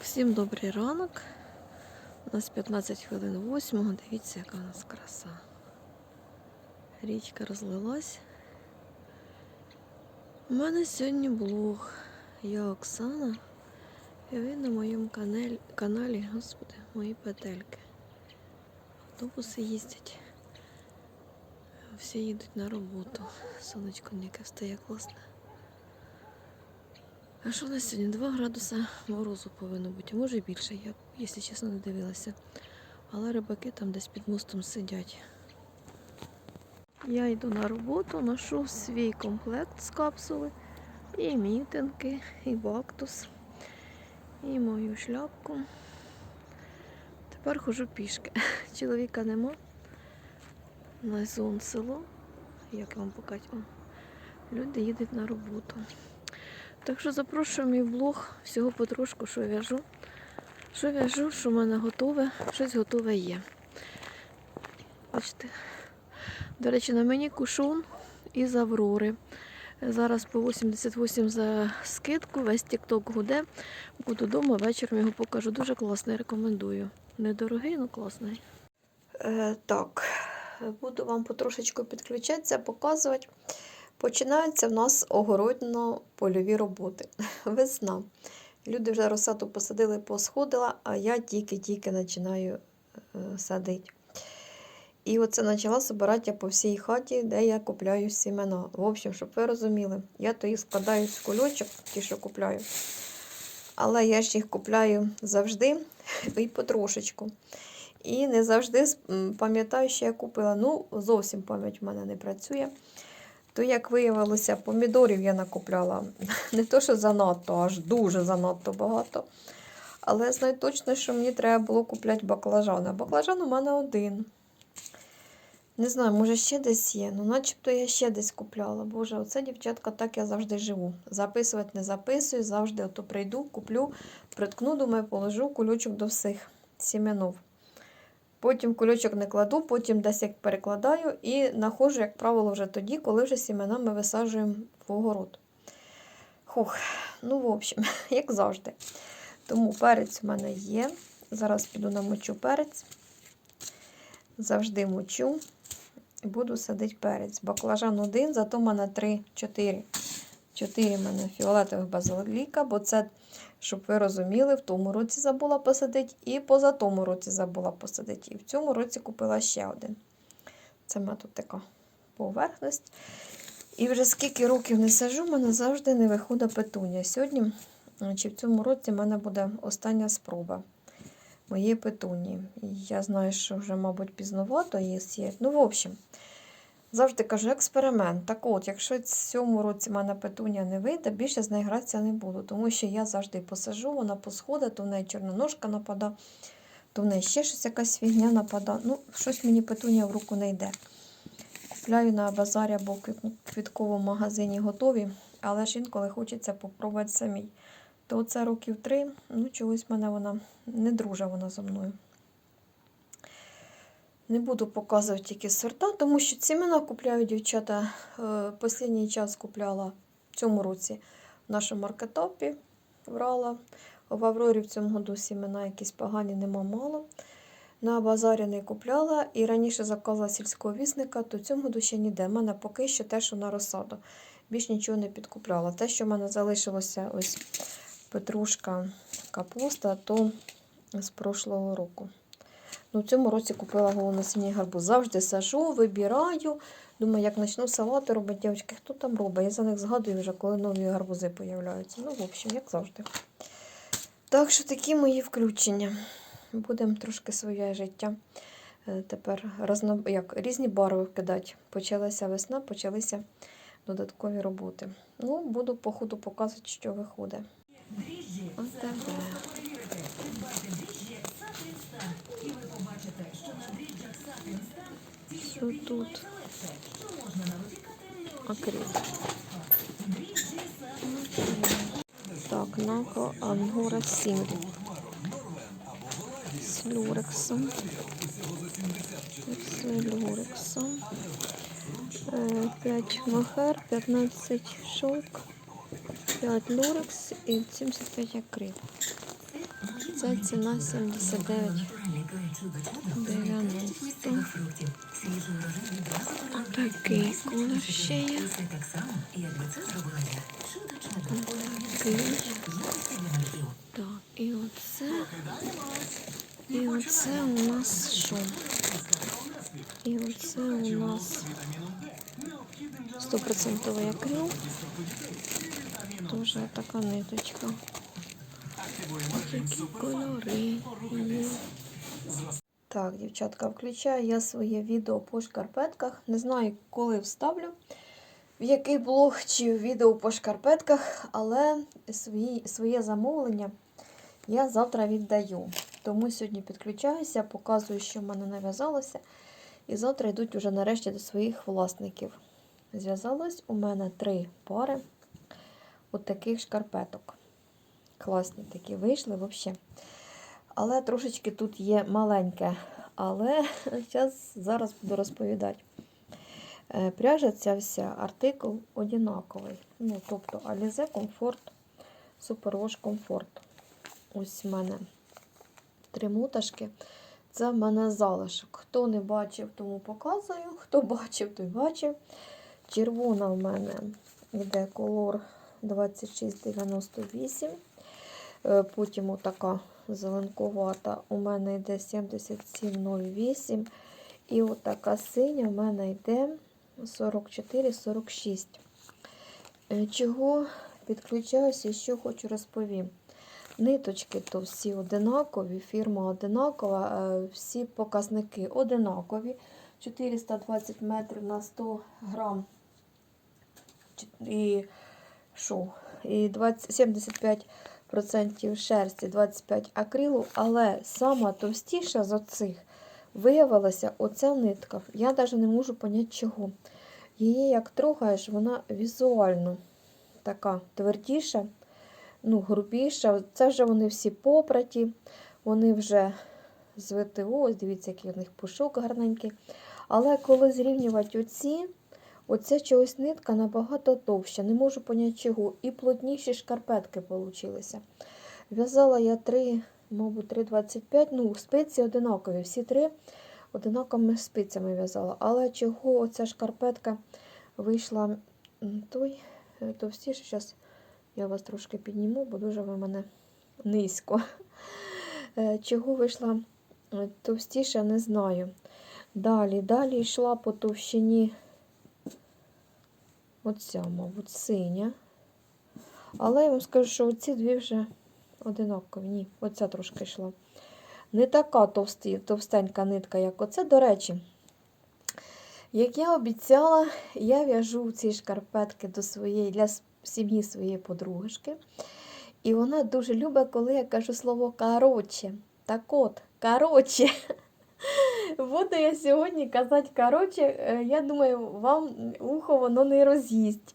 всім добрий ранок. У нас 15 хвилин восьмого. Дивіться, яка у нас краса. Річка розлилась. У мене сьогодні блог. Я Оксана. І ви на моєму каналі, каналі, господи, мої петельки. Автобуси їздять. Всі їдуть на роботу. Сонечко яке встає класне. А що у нас сьогодні? 2 градуса морозу повинно бути, може більше, я, якщо чесно, не дивилася. Але рибаки там десь під мостом сидять. Я йду на роботу, ношу свій комплект з капсули, і мітинки, і бактус, і мою шляпку. Тепер ходжу пішки. Чоловіка нема. На зон село. Як вам показати? Люди їдуть на роботу. Так що запрошую мій блог всього потрошку, що в'яжу. Що в'яжу, що в мене готове, щось готове є. Бачите. До речі, на мені кушун із Аврори. Зараз по 88 за скидку, весь тікток гуде. Буду вдома, вечором його покажу. Дуже класний, рекомендую. Недорогий, але класний. Е, так, буду вам потрошечку підключатися, показувати. Починаються в нас огородно-польові роботи. Весна. Люди вже розсаду посадили, посходила, а я тільки-тільки починаю е, садити. І оце почала збирати по всій хаті, де я купляю сімена. В общем, щоб ви розуміли, я то їх складаю з кульочок, ті, що купляю. Але я ж їх купляю завжди і потрошечку. І не завжди пам'ятаю, що я купила. Ну, зовсім пам'ять в мене не працює. То, як виявилося, помідорів я накупляла не то, що занадто, аж дуже занадто багато. Але знаю точно, що мені треба було купляти баклажани. А баклажан у мене один. Не знаю, може ще десь є. Ну, начебто я ще десь купляла. Боже, оце, дівчатка, так я завжди живу. Записувати не записую, завжди ото прийду, куплю, приткну, думаю, положу кульочок до всіх сіменов. Потім кульочок не кладу, потім десь як перекладаю і знаходжу, як правило, вже тоді, коли вже сімена висаджуємо в огород. Хух, ну, в общем, як завжди. Тому перець в мене є. Зараз піду намочу перець. Завжди мочу. Буду садити перець. Баклажан один, зато в мене 3-4. 4 в мене фіолетових базиліка, бо це, щоб ви розуміли, в тому році забула посадити, і поза тому році забула посадити. І в цьому році купила ще один. Це мене тут така поверхність. І вже скільки років не сажу, в мене завжди не виходить петунія. Сьогодні, чи в цьому році, в мене буде остання спроба моєї петунії. І я знаю, що вже, мабуть, пізновато її сіяти. Ну, в общем, завжди кажу, експеримент. Так от, якщо в цьому році в мене петунія не вийде, більше з нею гратися не буду. Тому що я завжди посажу, вона посходить, то в неї чорноножка напада, то в неї ще щось якась фігня напада. Ну, щось мені петунія в руку не йде. Купляю на базарі або в квітковому магазині готові, але ж інколи хочеться попробувати самій. То це років три, ну чогось мене вона не дружа вона зі мною. Не буду показувати тільки сорта, тому що сімена купляю дівчата. Е, Останній час купляла в цьому році в нашому маркетопі. Брала. В Аврорі в цьому году сімена якісь погані, нема мало. На базарі не купляла і раніше заказала сільського вісника, то цьому году ще ніде. У мене поки що те, що на розсаду. Більш нічого не підкупляла. Те, що в мене залишилося ось петрушка, капуста, то з прошлого року. Ну, в цьому році купила голоносінній гарбуз. Завжди сажу, вибираю. Думаю, як почну салати робити, дівчатки, хто там робить? Я за них згадую вже, коли нові гарбузи з'являються. Ну, в общем, як завжди. Так що такі мої включення. Будемо трошки своє життя. е, Тепер разно, як, різні барви кидати. Почалася весна, почалися додаткові роботи. Ну, буду по ходу показувати, що виходить. Ось тебе. Що тут? Акрил. Так, нако ангора сінгл. З люрексом. З люрексом. 5 махер, 15 шовк, 5 люрекс і 75 акрил. Ця ціна 79 90. Такий колір ще є. Такий. Так, і оце. І оце у нас що? І оце у нас 100% акрил. Тоже така ниточка. Такі кольори Так, дівчатка, включаю я своє відео по шкарпетках. Не знаю, коли вставлю, в який блог чи відео по шкарпетках, але свої, своє замовлення я завтра віддаю. Тому сьогодні підключаюся, показую, що в мене нав'язалося. І завтра йдуть уже нарешті до своїх власників. Зв'язалось у мене три пари от таких шкарпеток. Класні такі вийшли взагалі. Але трошечки тут є маленьке. Але зараз, зараз буду розповідати. Е, Пряжа ця вся артикул однаковий. Ну, тобто Alize Comfort, Superwash Comfort. Ось в мене три муташки. Це в мене залишок. Хто не бачив, тому показую. Хто бачив, той бачив. Червона в мене йде колор 2698. Е, Потім отака зеленкувата у мене йде 7708. І отака синя в мене йде 44-46. Е, Чого підключаюся і що хочу розповім. Ниточки то всі одинакові, фірма одинакова, е, всі показники одинакові. 420 метрів на 100 грам. І що? І 20, 75% шерсті, 25 акрилу, але сама товстіша з оцих виявилася оця нитка. Я навіть не можу поняти чого. Її як трогаєш, вона візуально така твердіша, ну, грубіша. Це вже вони всі попраті, вони вже з ВТО, ось дивіться, який у них пушок гарненький. Але коли зрівнювати оці, оця чогось нитка набагато товща. Не можу поняти чого. І плотніші шкарпетки получилися. В'язала я три, мабуть, 3,25. Ну, спиці одинакові. Всі три одинаковими спицями в'язала. Але чого оця шкарпетка вийшла той е, товстіше. Зараз я вас трошки підніму, бо дуже ви мене низько. Е, Чого вийшла е, товстіша, не знаю. Далі, далі йшла по товщині оця, мабуть, синя. Але я вам скажу, що оці дві вже одинакові. Ні, оця трошки йшла. Не така товсті, товстенька нитка, як оце. До речі, як я обіцяла, я в'яжу ці шкарпетки до своєї, для сім'ї своєї подружки. І вона дуже любить, коли я кажу слово короче. Так от, короче. Буду я сьогодні казати короче, е, я думаю, вам ухо воно не роз'їсть.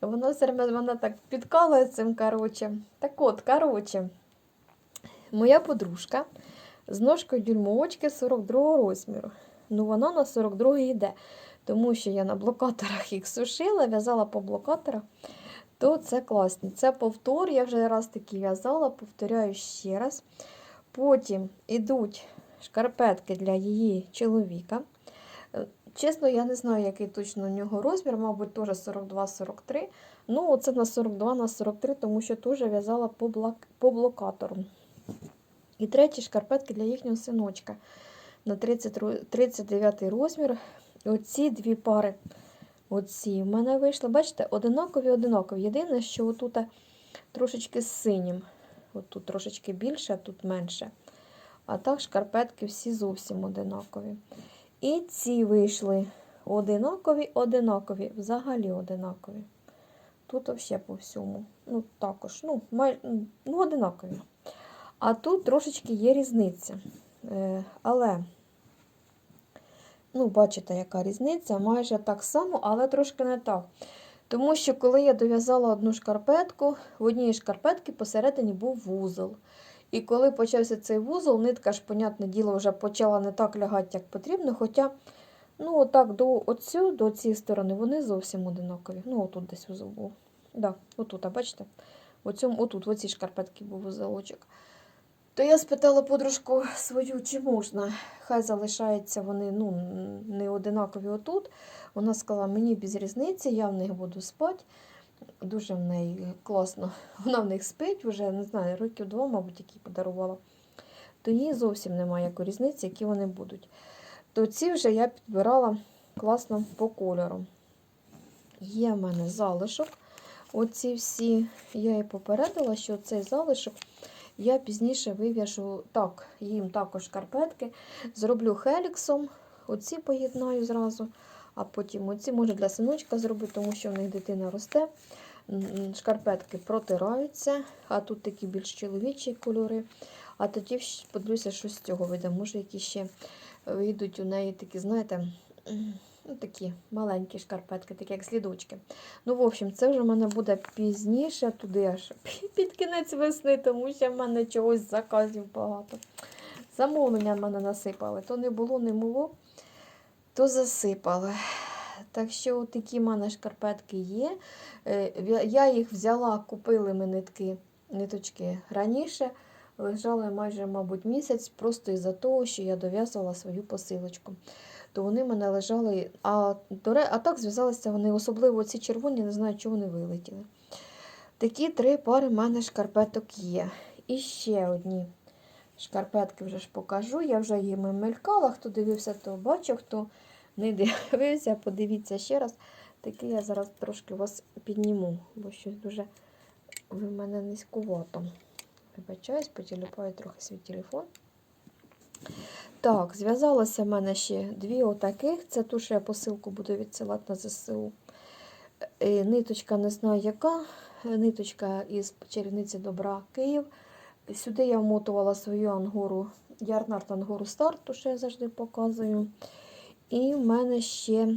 Воно все вона так підкалує цим короче. Так от, короче, моя подружка з ножкою дюймовочки 42 розміру. Ну, вона на 42 йде. Тому що я на блокаторах їх сушила, в'язала по блокаторах, то це класні. Це повтор, я вже раз таки в'язала, повторяю ще раз. Потім йдуть шкарпетки для її чоловіка. Е, Чесно, я не знаю, який точно у нього розмір, мабуть, теж 42-43. Ну, оце на 42 на 43, тому що теж в'язала по, блок... по блокатору. І треті шкарпетки для їхнього синочка на 30, ро- 39 розмір. Оці дві пари, оці в мене вийшли, бачите, одинакові, одинакові. Єдине, що отут трошечки синім. От тут трошечки більше, а тут менше. А так шкарпетки всі зовсім одинакові. І ці вийшли одинакові, одинакові, взагалі одинакові. Тут взагалі по всьому. Ну, також, ну, май, ну, одинакові. А тут трошечки є різниця. Е, але, ну, бачите, яка різниця, майже так само, але трошки не так. Тому що, коли я дов'язала одну шкарпетку, в одній шкарпетці посередині був вузол. І коли почався цей вузол, нитка ж, понятне діло, вже почала не так лягати, як потрібно. Хоча, ну, отак до оцю, до цієї сторони, вони зовсім одинакові. Ну, отут десь вузол був. Да, отут, а бачите? Оцьому, отут, в оцій шкарпетці був вузолочок. То я спитала подружку свою, чи можна. Хай залишаються вони ну, не одинакові отут. Вона сказала, мені без різниці, я в них буду спати. Дуже в неї класно. Вона в них спить вже, не знаю, років два, мабуть, які подарувала. То їй зовсім немає якої різниці, які вони будуть. То ці вже я підбирала класно по кольору. Є в мене залишок. Оці всі, я і попередила, що цей залишок я пізніше вив'яжу так, їм також шкарпетки. Зроблю хеліксом, оці поєднаю зразу, а потім оці можу для синочка зробити, тому що в них дитина росте. Шкарпетки протираються, а тут такі більш чоловічі кольори. А тоді подивлюся, що з цього вийде. Може, які ще вийдуть у неї такі, знаєте, ну, такі маленькі шкарпетки, такі як слідочки. Ну, в общем, це вже в мене буде пізніше, туди аж під кінець весни, тому що в мене чогось заказів багато. Замовлення в мене насипали. То не було, не було, то засипали. Так що такі в мене шкарпетки є. Е, я- їх взяла, купили ми нитки, ниточки раніше. Лежали майже, мабуть, місяць, просто із-за того, що я дов'язувала свою посилочку. То вони в мене лежали, а, а так зв'язалися вони, особливо ці червоні, не знаю, чого вони вилетіли. Такі три пари в мене шкарпеток є. І ще одні шкарпетки вже ж покажу. Я вже їми мелькала. Хто дивився, то бачив, хто не дивився, подивіться ще раз. Такі я зараз трошки вас підніму, бо щось дуже в мене низькувато. Вибачаюсь, потіліпаю трохи свій телефон. Так, зв'язалося в мене ще дві отаких. Це ту, що я посилку буду відсилати на ЗСУ. Е, Ниточка не знаю яка. Ниточка із чарівниці добра Київ. Сюди я вмотувала свою ангору, ярнард ангору старт, ту, що я завжди показую. І в мене ще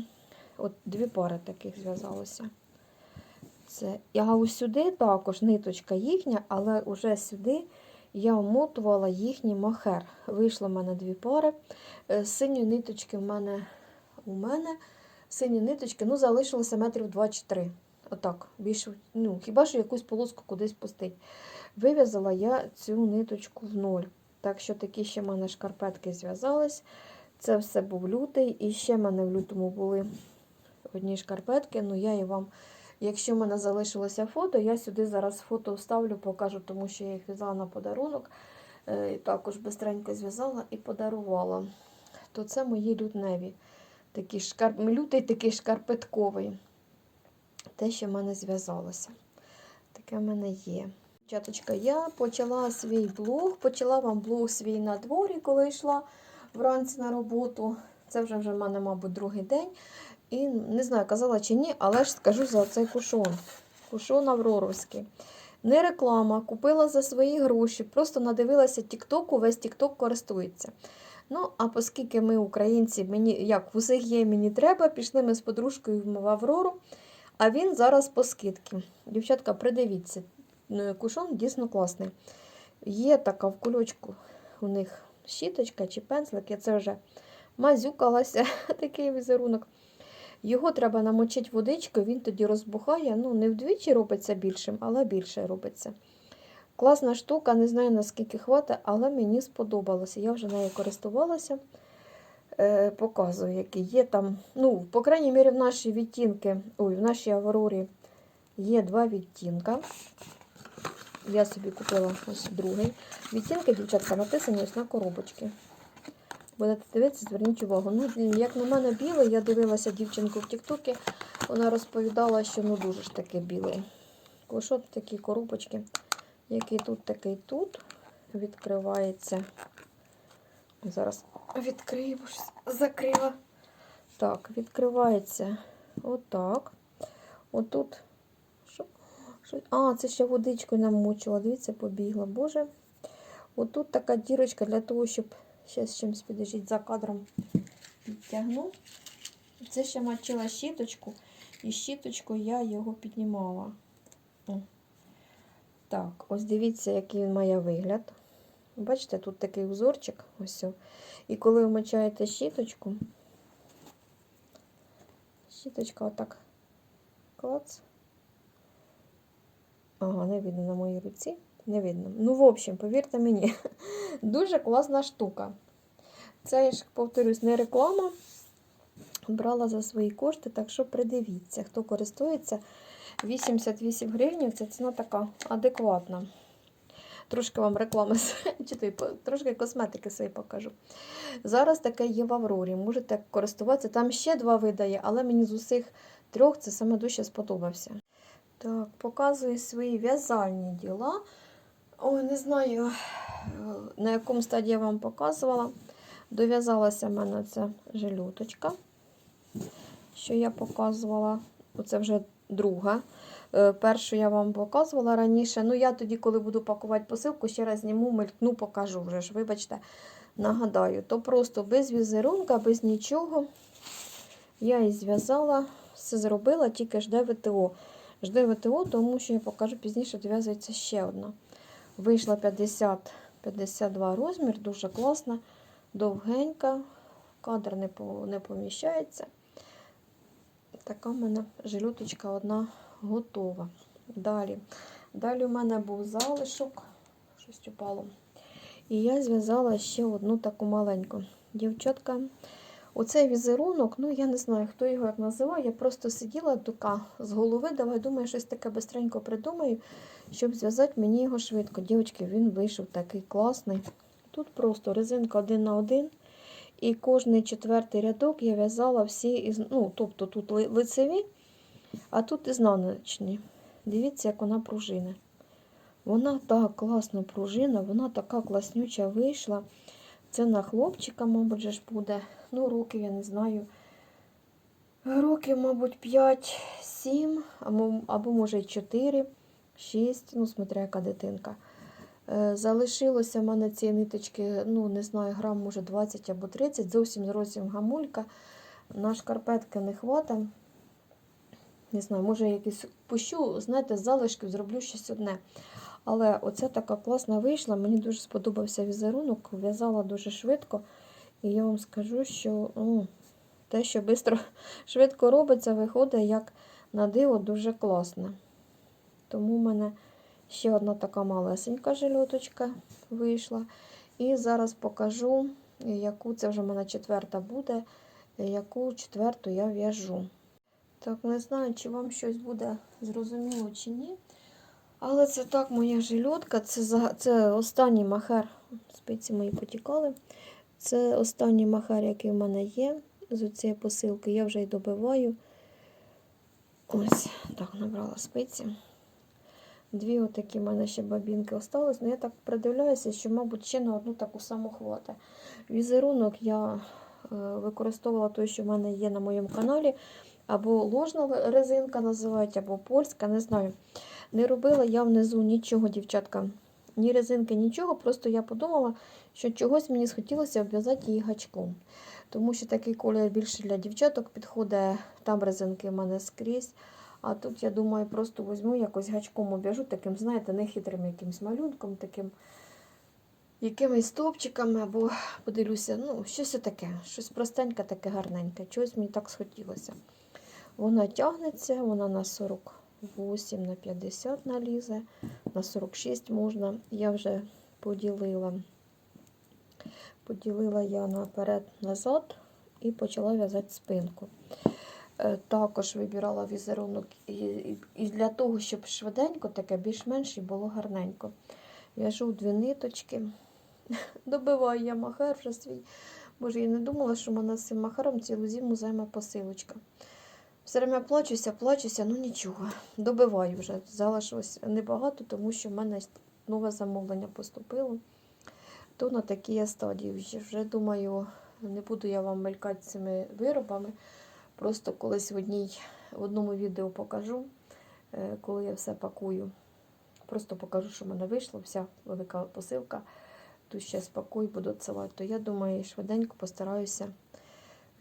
от дві пари таких зв'язалося. Це, ось сюди також ниточка їхня, але вже сюди я вмотувала їхній махер. Вийшло в мене дві пари. Е, Сині ниточки в мене у мене. Сині ниточки, ну, залишилося метрів 2 чи 3. Отак. Більше, ну, хіба що якусь полоску кудись пустить. Вив'язала я цю ниточку в ноль. Так що такі ще в мене шкарпетки зв'язались. Це все був лютий. І ще в мене в лютому були одні шкарпетки. Ну, я і вам, якщо в мене залишилося фото, я сюди зараз фото вставлю, покажу, тому що я їх в'язала на подарунок. Е, і також бистренько зв'язала і подарувала. То це мої лютневі. Такі шкар... Лютий такий шкарпетковий. Те, що в мене зв'язалося. Таке в мене є. Дівчаточка, я почала свій блог, почала вам блог свій на дворі, коли йшла вранці на роботу. Це вже вже в мене, мабуть, другий день. І не знаю, казала чи ні, але ж скажу за цей кушон. Кушон Авроровський. Не реклама, купила за свої гроші, просто надивилася Тіктоку, весь Тікток користується. Ну, а оскільки ми, українці, мені як в усіх є, мені треба, пішли ми з подружкою в Аврору, а він зараз по скидці. Дівчатка, придивіться, кушон дійсно класний. Є така в кульочку у них щіточка чи пензлик, я це вже мазюкалася, такий візерунок. Його треба намочити водичкою, він тоді розбухає. Ну, не вдвічі робиться більшим, але більше робиться. Класна штука, не знаю наскільки хватить, але мені сподобалося. Я вже нею користувалася. Е, показую, які є там. Ну, по крайній мірі, в нашій відтінки, ой, в нашій Аврорі є два відтінка. Я собі купила ось другий. Відтінки, дівчатка, написані ось на коробочці. Будете дивитися, зверніть увагу. Ну, як на мене білий, я дивилася дівчинку в Тіктокі, вона розповідала, що ну дуже ж таки білий. Ось от такі коробочки, який тут, такий тут. Відкривається. Зараз відкрию, закрила. Так, відкривається отак. Отут. А, це ще водичкою намочила. Дивіться, побігла. Боже. Отут така дірочка для того, щоб ще з чимось підожіть за кадром підтягну. Це ще мочила щіточку, і щіточкою я його піднімала. Так, ось дивіться, який він має вигляд. Бачите, тут такий узорчик. Ось. І коли ви мочаєте щіточку, щіточка отак клац. Ага, не видно на моїй руці. Не видно. Ну, в общем, повірте мені, дуже класна штука. Це, я ж повторюсь, не реклама. Брала за свої кошти, так що придивіться, хто користується. 88 гривень це ціна така адекватна. Трошки вам реклами трошки косметики свої покажу. Зараз таке є в Аврорі. Можете користуватися. Там ще два види є, але мені з усіх трьох це саме дуже сподобався. Так, показую свої в'язальні діла. Ой, не знаю, на якому стадії я вам показувала. Дов'язалася в мене ця жилюточка, що я показувала. Оце вже друга. Е, Першу я вам показувала раніше. Ну, я тоді, коли буду пакувати посилку, ще раз зніму, мелькну, покажу вже ж. Вибачте, нагадаю, то просто без візерунка, без нічого. Я і зв'язала, все зробила, тільки жде ВТО. Жде ВТО, тому що я покажу пізніше, дов'язується ще одна. Вийшла 50-52 розмір, дуже класна, довгенька, кадр не, не поміщається. Така в мене жилюточка одна готова. Далі. Далі у мене був залишок, щось упало. І я зв'язала ще одну таку маленьку. Дівчатка, оцей візерунок, ну я не знаю, хто його як називає. Я просто сиділа така з голови, давай думаю, щось таке бистренько придумаю, щоб зв'язати мені його швидко. Дівчатки, він вийшов такий класний. Тут просто резинка один на один. І кожний четвертий рядок я в'язала всі, із, ну, тобто тут лицеві, а тут ізнаночні. Дивіться, як вона пружина. Вона так класно пружина, вона така класнюча вийшла. Це на хлопчика, мабуть, ж буде. Ну, років, я не знаю. Років, мабуть, 5-7, або, або може й 4, 6, ну, смотря яка дитинка. Е, Залишилося в мене ці ниточки, ну, не знаю, грам, може 20 або 30, зовсім зовсім гамулька. На шкарпетки не хватить. Не знаю, може якийсь пущу, знаєте, з залишків зроблю щось одне. Але оця така класна вийшла. Мені дуже сподобався візерунок, в'язала дуже швидко. І я вам скажу, що ну, те, що швидко, швидко робиться, виходить як на диво дуже класне. Тому в мене ще одна така малесенька жильоточка вийшла. І зараз покажу, яку це вже в мене четверта буде, яку четверту я в'яжу. Так, не знаю, чи вам щось буде зрозуміло чи ні. Але це так моя жильотка. Це, це останній махер. Спиці мої потікали. Це останній махер, який в мене є з цієї посилки. Я вже й добиваю. Ось, так, набрала спиці. Дві отакі в мене ще бабінки осталось. Ну, я так придивляюся, що, мабуть, ще на одну таку саму хвата. Візерунок я е, використовувала той, що в мене є на моєму каналі. Або ложна резинка називають, або польська, не знаю. Не робила я внизу нічого, дівчатка. Ні резинки, нічого. Просто я подумала, що чогось мені схотілося обв'язати її гачком. Тому що такий колір більше для дівчаток підходить. Там резинки в мене скрізь. А тут, я думаю, просто візьму якось гачком обв'яжу, таким, знаєте, нехитрим якимсь малюнком, таким якимись стовпчиками, або подивлюся, ну, щось таке, щось простеньке, таке гарненьке. Чогось мені так схотілося. Вона тягнеться, вона на 48 на 50 налізе, на 46 можна. Я вже поділила. Поділила я наперед-назад і почала в'язати спинку. Також вибирала візерунок і, для того, щоб швиденько, таке більш-менш і було гарненько. В'яжу дві ниточки. Добиваю я махер вже свій. Боже, я не думала, що мене з цим махером цілу зиму займе посилочка. Все время плачуся, плачуся, ну нічого. Добиваю вже. Залишилось небагато, тому що в мене нове замовлення поступило. То на такій я стадії вже. Думаю, не буду я вам мелькати цими виробами. Просто колись в, одній, в одному відео покажу, е, коли я все пакую. Просто покажу, що в мене вийшло, вся велика посилка. Тут ще спакую, буду відсилати. То я думаю, швиденько постараюся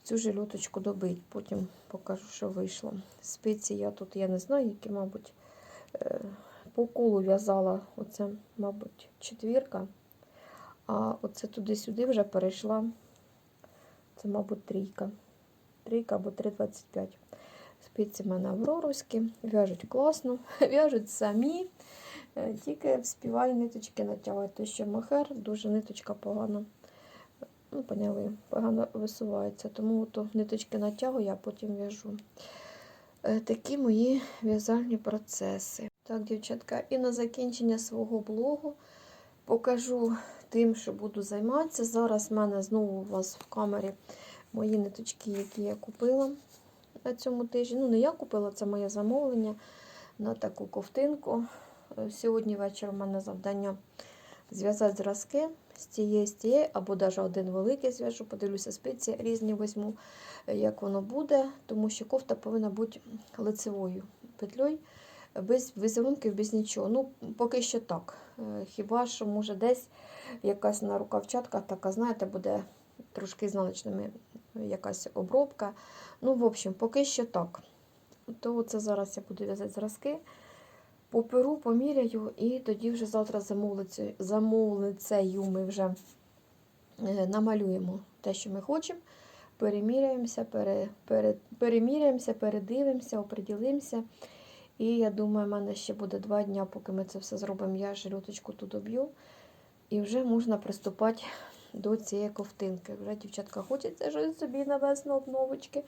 цю жилюточку добити. Потім покажу, що вийшло. Спиці я тут, я не знаю, які, мабуть, е, по колу в'язала. Оце, мабуть, четвірка. А оце туди-сюди вже перейшла. Це, мабуть, трійка. Трійка або 3,25. Спиці в мене авроровські, в'яжуть класно, в'яжуть самі. Е, Тільки вспіваю ниточки натягувати, що мохер дуже ниточка погано. Ну, поняли, погано висувається. Тому то ниточки натягую, а потім в'яжу. Е, Такі мої в'язальні процеси. Так, дівчатка, і на закінчення свого блогу покажу тим, що буду займатися. Зараз в мене знову у вас в камері мої ниточки, які я купила на цьому тижні. Ну, не я купила, це моє замовлення на таку ковтинку. Е, Сьогодні вечором у мене завдання зв'язати зразки з тієї, з тієї, або навіть один великий зв'яжу, подивлюся спиці різні візьму, е, як воно буде, тому що кофта повинна бути лицевою петлею, без візерунків, без нічого. Ну, поки що так. Е, Хіба що, може, десь якась на рукавчатках така, знаєте, буде трошки з якась обробка. Ну, в общем, поки що так. То це зараз я буду в'язати зразки. Поперу, поміряю, і тоді вже завтра замовницею, ми вже е, намалюємо те, що ми хочемо. Переміряємося, пере, пере, переміряємося, передивимося, оприділимося. І я думаю, в мене ще буде два дні, поки ми це все зробимо. Я жилеточку тут доб'ю. І вже можна приступати до цієї ковтинки. Вже дівчатка хочеться щось собі на обновочки.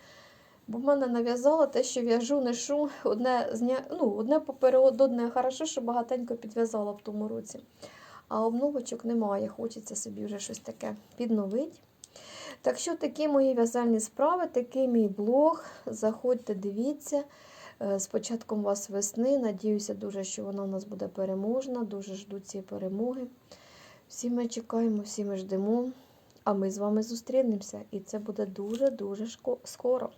Бо в мене нав'язала те, що в'яжу, нешу. Одне, зня... ну, одне поперед одне. Хорошо, що багатенько підв'язала в тому році. А обновочок немає. Хочеться собі вже щось таке підновити. Так що такі мої в'язальні справи, такий мій блог. Заходьте, дивіться. Е, З початком вас весни. Надіюся дуже, що вона у нас буде переможна. Дуже жду цієї перемоги. Всі ми чекаємо, всі ми ждемо. А ми з вами зустрінемося. І це буде дуже-дуже скоро.